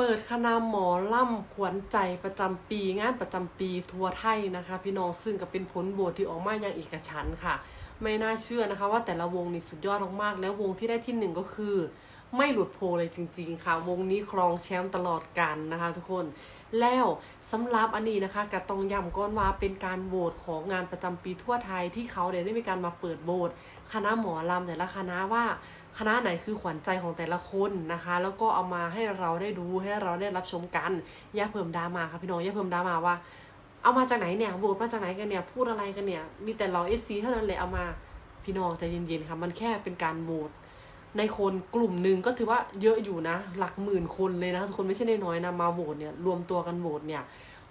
เปิดคณะหมอล่ำขวัญใจประจำปีงานประจำปีทัวร์ไทยนะคะ พี่น้องซึ่งก็เป็นผลโหวตที่ออกมาอย่างเอกฉันค่ะ ไม่น่าเชื่อนะคะ ว่าแต่ละวงนี่สุดยอดมากๆแล้ววงที่ได้ที่หนึ่งก็คือ ไม่หลุดโพลเลยจริง ๆ ค่ะ วงนี้ครองแชมป์ตลอดกันนะคะ ทุกคนแล้วสำหรับอันนี้นะคะก็ต้องย้ำก้อนว่าเป็นการโหวตของงานประจำปีทั่วไทยที่เขาเนี่ยได้มีการมาเปิดโหวตคณะหมอลำแต่ละคณะว่า คณะไหนคือขวัญใจของแต่ละคนนะคะ แล้วก็เอามาให้เราได้ดูให้เราได้รับชมกันย่าเพิ่มดามาค่ะพี่น้องย่าเพิ่มดามาว่า เอามาจากไหนเนี่ยโหวตมาจากไหนกันเนี่ยพูดอะไรกันเนี่ย มีแต่เราเอฟซีเท่านั้นเลยเอามาพี่น้องใจเย็นๆค่ะมันแค่เป็นการโหวตในคนกลุ่มหนึ่งก็ถือว่าเยอะอยู่นะ หลักหมื่นคนเลยนะทุกคนไม่ใช่น้อยๆนะมาโหวตเนี่ยรวมตัวกันโหวตเนี่ย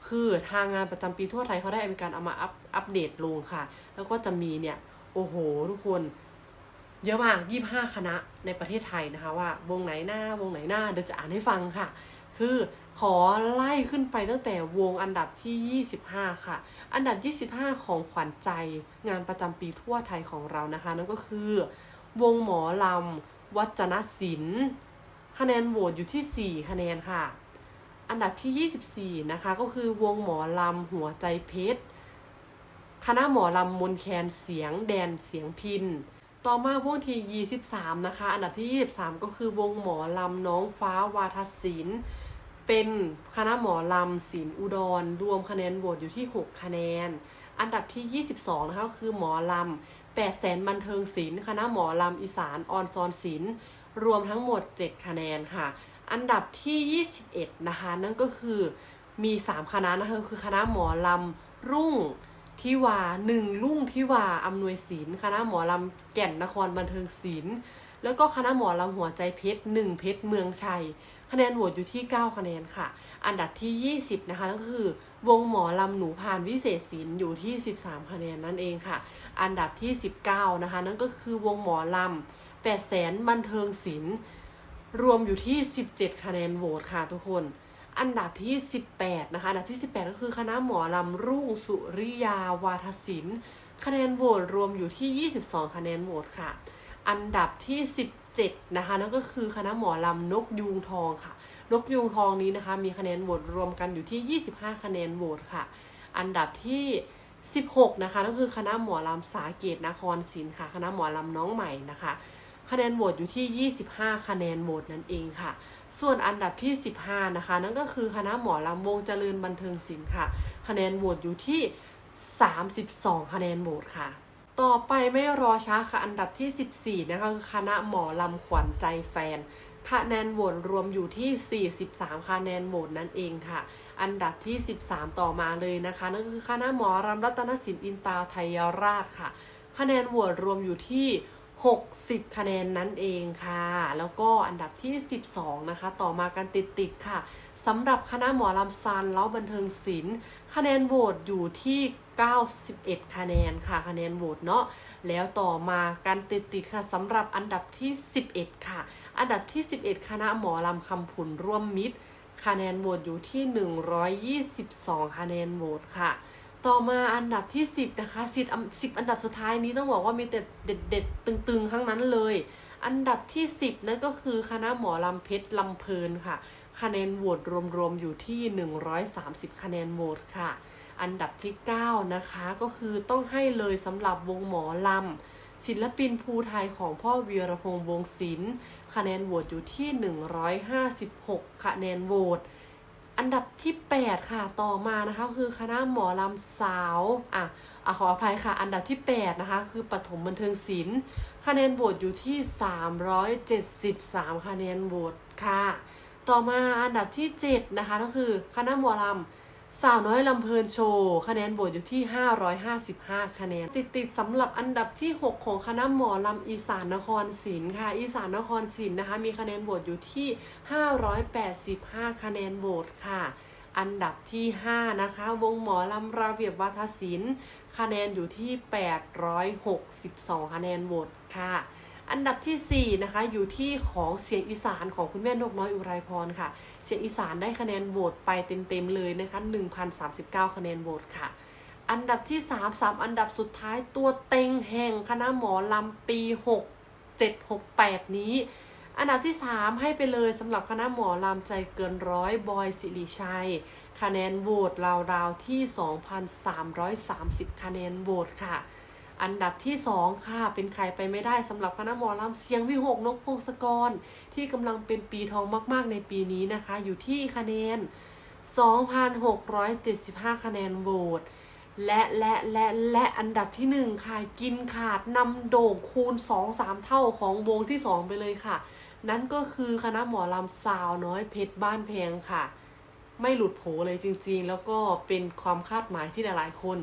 คือทางงานประจำปีทั่วไทยเขาได้มีการเอามาอัปอัปเดตลงค่ะ แล้วก็จะมีเนี่ยโอ้โห ทุกคน เยอะมากยี่ห้าคณะในประเทศไทยนะคะว่าวงไหนหน้าวงไหนหน้าเดี๋ยวจะอ่านให้ฟังค่ะ คือขอไล่ขึ้นไปตั้งแต่วงอันดับที่ 25 ค่ะ อันดับ 25 ของขวัญใจงานประจำปีทั่วไทยของเรานะคะ นั่นก็คือ วงหมอลำวัจนศิลป์คะแนนโหวตอยู่ที่ 4 คะแนนค่ะ อันดับที่ 24 นะคะ ก็คือวงหมอลำหัวใจเพชรคณะหมอลำมนแคนเสียงแดนเสียงพิน ต่อมาวงที่ 23 นะคะ อันดับที่ 23 ก็คือวงหมอลำน้องฟ้าวาทศิลป์เป็นคณะหมอลำศิลป์อุดร รวมคะแนนโหวตอยู่ที่ 6 คะแนน อันดับที่ 22 นะคะก็คือหมอลำ8แสนบันเทิงศิลป์คณะหมอลำอีสานออนซอนศิลป์รวมทั้งหมด 7 คะแนนค่ะ อันดับที่ 21 นะคะ นั่นก็คือมี 3 คณะนะคะคือคณะหมอลำรุ่ง ทิวาหนึ่งลุ่งทิวาอำนวยศิลคณะหมอลำแก่นนครบันเทิงศิลป์แล้วก็คณะหมอลำหัวใจเพชรหนึ่งเพชรเมืองชัย คะแนนโหวตอยู่ที่ 9 คะแนนค่ะ อันดับที่ 20 นะคะก็คือ วงหมอลำหนูพานวิเศษศิลป์อยู่ที่ 13 คะแนนนั่นเองค่ะ อันดับที่ 19 นะคะ นั่นก็คือวงหมอลำ8แสนบันเทิงศิลป์รวมอยู่ที่ 17 คะแนนโหวตค่ะทุกคน อันดับที่ 18 นะคะ อันดับที่ 18 ก็คือคณะหมอลำรุ่งสุริยาวาทศิลป์คะแนนโหวตรวมอยู่ที่ 22 คะแนนโหวตค่ะ อันดับที่ 17 นะคะนั่นก็คือคณะหมอลำนกยูงทองค่ะ นกยูงทองนี้นะคะ มีคะแนนโหวตรวมกันอยู่ที่ 25 คะแนนโหวตค่ะ อันดับที่ 16 นะคะนั่นคือคณะหมอลำสาเกตนครศิลป์ค่ะ คณะหมอลำน้องใหม่นะคะ คะแนนโหวตอยู่ที่ 25 คะแนนโหวตนั่นเองค่ะ ส่วนอันดับที่ 15 นะคะ นั่นก็คือคณะหมอลำวงเจริญบันเทิงศิลป์ค่ะ คะแนนโหวตอยู่ที่ 32 คะแนนโหวตค่ะ ต่อไปไม่รอช้าค่ะ อันดับที่ 14 นะคะคือคณะหมอลำขวัญใจแฟน คะแนนโหวตรวมอยู่ที่ 43 คะแนนโหวตนั่นเองค่ะ อันดับที่ 13 ต่อมาเลยนะคะ นั่นก็คือคณะหมอรำรัตนศิลป์อินตาไทยราชค่ะ คะแนนโหวตรวมอยู่ที่ 60 คะแนนนั่นเองค่ะ แล้วก็อันดับที่ 12 นะคะ ต่อมากันติดๆค่ะสำหรับคณะหมอลำซันเล้าบันเทิงศิลป์คะแนนโหวตอยู่ที่ 91 คะแนนค่ะคะแนนโหวตเนาะแล้วต่อมากันติดๆค่ะสำหรับอันดับที่ 11 ค่ะ อันดับที่ 11 คณะหมอลำคำผุนร่วมมิตร คะแนนโหวตอยู่ที่ 122 คะแนนโหวตค่ะ ต่อมาอันดับที่ 10 นะคะ10อัน10อันดับสุดท้ายนี้ต้องบอกว่ามีแต่เด็ดๆตึงๆทั้งนั้นเลย อันดับที่ 10 นั่นก็คือคณะหมอลำเพชรลำเพลินค่ะ คะแนนโหวตรวมๆอยู่ที่ 130 คะแนนโหวตค่ะ อันดับที่ 9 นะคะก็คือต้องให้เลยสำหรับวงหมอลำศิลปินภูไทยของพ่อวีรพงษ์วงศิลป์คะแนนโหวตอยู่ที่ 156 คะแนนโหวต อันดับที่ 8 ค่ะต่อมานะคะคือคณะหมอลำสาวอะอะขออภัยค่ะ อันดับที่ 8 นะคะ คือปฐมบันเทิงศิลป์คะแนนโหวตอยู่ที่ 373 คะแนนโหวตค่ะ ต่อมาอันดับที่ 7 นะคะก็คือคณะหมอลำ สาวน้อยลำเพลินโชว์คะแนนโหวตอยู่ที่ 555 คะแนน ติดติดสำหรับอันดับที่ 6 ของคณะหมอลำอีสานนครศิลป์ค่ะ อีสานนครศิลป์นะคะ มีคะแนนโหวตอยู่ที่ 585 คะแนนโหวตค่ะ อันดับที่ 5 นะคะ วงหมอลำระเบียบวัฒนศิลป์ คะแนนอยู่ที่ 862 คะแนนโหวตค่ะ อันดับทีสี่4นะคะอยู่ที่ของเสียงอีสานของคุณแม่นกน้อยอุไรพรค่ะ เสียงอีสานได้คะแนนโหวตไปเต็มๆเลยนะคะ1,039 คะแนนโหวตค่ะ อันดับที่3 3อันดับสุดท้ายตัวเต็งแห่งคณะหมอลำปี 6 7 6 8 นี้ อันดับที่ 3 ให้ไปเลยสำหรับคณะหมอลำใจเกินร้อยบอยสิริชัย คะแนนโหวตราวๆที่ 2,330 คะแนนโหวตค่ะ อันดับที่ 2 ค่ะ เป็นใครไปไม่ได้สำหรับคณะหมอลำเสียงวิหกนกพงศกร ที่กำลังเป็นปีทองมาก ๆ ในปีนี้นะคะ อยู่ที่คะแนน 2,675 คะแนนโหวตและและและและอันดับที่หนึ่งค่ะ กินขาดนำโด่งคูณ 2-3 เท่าของวงที่ 2 ไปเลยค่ะ นั่นก็คือคณะหมอลำสาวน้อยเพชรบ้านแพงค่ะ ไม่หลุดโผเลยจริงๆ แล้วก็เป็นความคาดหมายที่หลายๆคน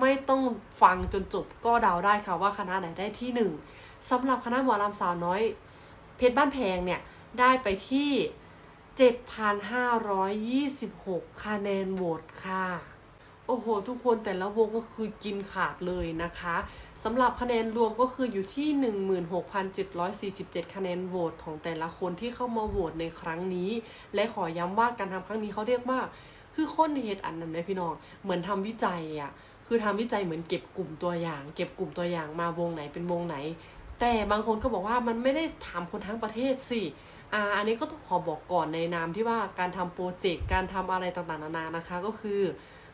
ไม่ต้องฟังจนจบก็เดาได้ค่ะว่าคณะไหนได้ที่หนึ่งสำหรับคณะหมอลำสาวน้อย เพชรบ้านแพงเนี่ย ได้ไปที่ 7,526 คะแนนโหวตค่ะ โอ้โห ทุกคนแต่ละวงก็คือกินขาดเลยนะคะสำหรับคะแนนรวมก็คืออยู่ที่ 16,747 คะแนนโหวตของแต่ละคนที่เข้ามาโหวตในครั้งนี้ และขอย้ำว่าการทำครั้งนี้เขาเรียกว่า คือคนเหตุอันนั้นไหมพี่น้อง เหมือนทำวิจัยอะ คือทำวิจัยเหมือนเก็บกลุ่มตัวอย่าง เก็บกลุ่มตัวอย่างมาวงไหนเป็นวงไหน แต่บางคนก็บอกว่ามันไม่ได้ถามคนทั้งประเทศสิอ่าอันนี้ก็ต้องขอบอกก่อนในนามที่ว่าการทำโปรเจกต์การทำอะไรต่างๆนานานะคะ ก็คือ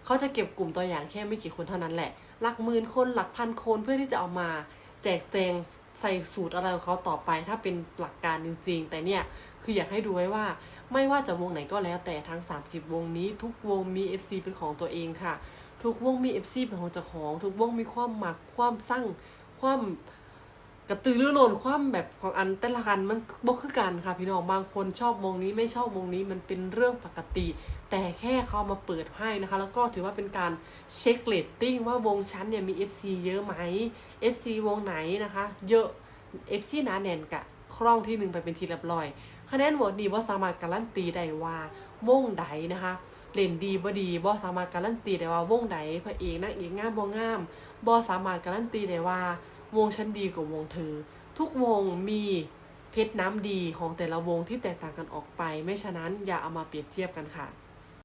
เขาจะเก็บกลุ่มตัวอย่างแค่ไม่กี่คนเท่านั้นแหละ หลักหมื่นคนหลักพันคนเพื่อที่จะเอามาแจกแจงใส่สูตรอะไรของเขาต่อไป ถ้าเป็นหลักการจริงๆ แต่เนี่ยคืออยากให้ดูไว้ว่า ไม่ว่าจะวงไหนก็แล้วแต่ทั้ง 30 วงนี้ทุกวงมี FC เป็นของตัวเองค่ะ ทุกวงมี FC เป็นของเจ้าของ ทุกวงมีความหมักความสร้างความกระตือรือร้นความแบบของอันแต่ละกันมันบ่คือกันค่ะ พี่น้องบางคนชอบวงนี้ไม่ชอบวงนี้มันเป็นเรื่องปกติ แต่แค่เขามาเปิดให้นะคะ แล้วก็ถือว่าเป็นการเช็คเรตติ้งว่าวงชั้นเนี่ยมี FC เยอะไหม FC วงไหนนะคะ เยอะ FC หนาแน่นกะคร่องที่หนึ่งไปเป็นทีเรียบร้อยคะแนนโหวตดีว่าสามารถการันตีได้ว่าวงใดนะคะ เล่นดีบ่ดีบ่สามารถการันตีได้ว่าวงใดพระเอกนางเอกงามบ่งามบ่สามารถการันตีได้ว่าวงชั้นดีกว่าวงเธอ ทุกวงมีเพชรน้ำดีของแต่ละวงที่แตกต่างกันออกไป ไม่ฉะนั้นอย่าเอามาเปรียบเทียบกันค่ะ